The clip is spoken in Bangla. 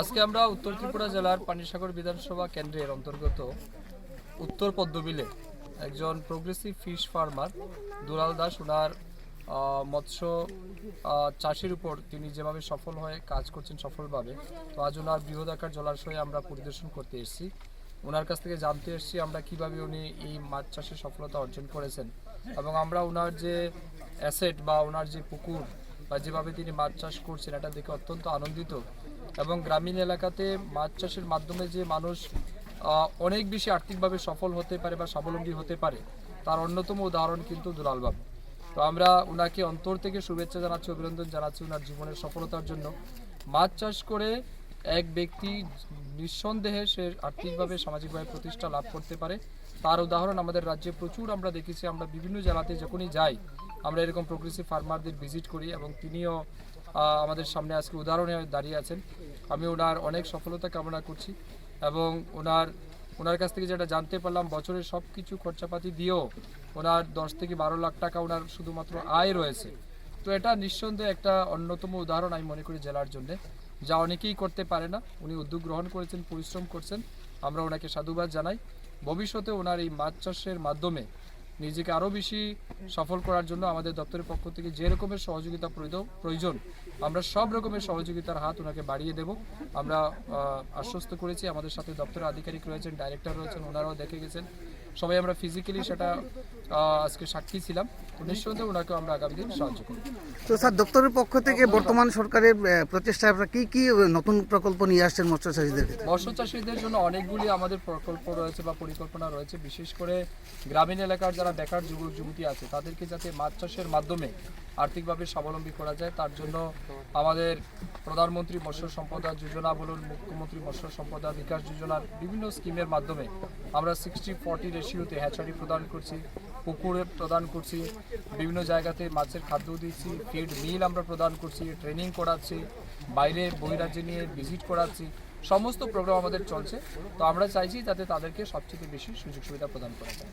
আজকে আমরা উত্তর ত্রিপুরা জেলার পানিসাগর বিধানসভা কেন্দ্রের অন্তর্গত উত্তর পদ্মবিলে একজন progressive fish farmer Dulal Das ওনার মৎস্য চাষের উপর তিনি যেভাবে সফল হয়ে কাজ করছেন সফলভাবে, তো আজ ওনার বৃহদাকার জলাশয়ে আমরা পরিদর্শন করতে এসেছি। ওনার কাছ থেকে জানতে এসেছি আমরা কীভাবে উনি এই মাছ চাষে সফলতা অর্জন করেছেন এবং আমরা ওনার যে অ্যাসেট বা ওনার যে পুকুর বা যেভাবে তিনি মাছ চাষ করছেন, এটা দেখে অত্যন্ত আনন্দিত এবং গ্রামীণ এলাকাতে মাছ চাষের মাধ্যমে যে মানুষ অনেক বেশি আর্থিকভাবে সফল হতে পারে বা স্বাবলম্বী হতে পারে, তার অন্যতম উদাহরণ কিন্তু দুলাল বাবু। তো আমরা ওনাকে অন্তর থেকে শুভেচ্ছা জানাচ্ছি, অভিনন্দন জানাচ্ছি ওনার জীবনের সফলতার জন্য। মাছ চাষ করে এক ব্যক্তি নিঃসন্দেহে সে আর্থিকভাবে, সামাজিকভাবে প্রতিষ্ঠা লাভ করতে পারে। তার উদাহরণ আমাদের রাজ্যে প্রচুর আমরা দেখেছি, আমরা বিভিন্ন জেলাতে যখনই যাই আমরা এরকম প্রোগ্রেসিভ ফার্মারদের ভিজিট করি এবং তিনিও আমাদের সামনে আজকে উদাহরণে দাঁড়িয়ে আছেন। আমি ওনার অনেক সফলতা কামনা করছি এবং ওনার ওনার কাছ থেকে যেটা জানতে পারলাম বছরের সব কিছু খরচাপাতি দিয়েও ওনার দশ থেকে বারো লাখ টাকা ওনার শুধুমাত্র আয় রয়েছে। তো এটা নিঃসন্দেহে একটা অন্যতম উদাহরণ আমি মনে করি জেলার জন্য, যা অনেকেই করতে পারে না। উনি উদ্যোগ গ্রহণ করেছেন, পরিশ্রম করছেন। আমরা ওনাকে সাধুবাদ জানাই। ভবিষ্যতে ওনার এই মাছ চাষের মাধ্যমে নিজেকে আরও বেশি সফল করার জন্য আমাদের দপ্তরের পক্ষ থেকে যে রকমের সহযোগিতা প্রয়োজন- আমরা সব রকমের সহযোগিতার হাত ওনাকে বাড়িয়ে দেব। আমরা আশ্বস্ত করেছি আমাদের সাথে দপ্তরের আধিকারিক রয়েছেন, ডাইরেক্টর রয়েছেন, ওনারাও দেখে গেছেন। সবাই আমরা ফিজিক্যালি সেটা আজকে সাক্ষী ছিলাম। তো নিঃসন্দেহে ওনাকে আমরা আগামী দিন সাহায্য করব। তো স্যার দপ্তরের পক্ষ থেকে বর্তমান সরকারের প্রচেষ্টায় আপনারা কী কি নতুন প্রকল্প নিয়ে আসছেন মৎস্যচাষীদের মৎস্যচাষীদের মৎস্য চাষীদের জন্য অনেকগুলি আমাদের প্রকল্প রয়েছে বা পরিকল্পনা রয়েছে বিশেষ করে গ্রামীণ এলাকার যারা বেকার যুবক যুবতী আছে তাদেরকে যাতে মাছ চাষের মাধ্যমে আর্থিকভাবে স্বাবলম্বী করা যায়, তার জন্য আমাদের প্রধানমন্ত্রী মৎস্য সম্পদা যোজনা বলুন, মুখ্যমন্ত্রী মৎস্য সম্পদা বিকাশ যোজনার বিভিন্ন স্কিমের মাধ্যমে আমরা সিক্সটি ফর্টি রেশিওতে হ্যাচারি প্রদান করছি, পুকুরে প্রদান করছি, বিভিন্ন জায়গাতে মাছের খাদ্য দিচ্ছি ফিড মিল আমরা প্রদান করছি ট্রেনিং করাচ্ছি, বাইরে বহিরাজ্যে নিয়ে ভিজিট করাচ্ছি, সমস্ত প্রোগ্রাম আমাদের চলছে। তো আমরা চাইছি যাতে তাদেরকে সবচেয়ে বেশি সুযোগ সুবিধা প্রদান করা যায়।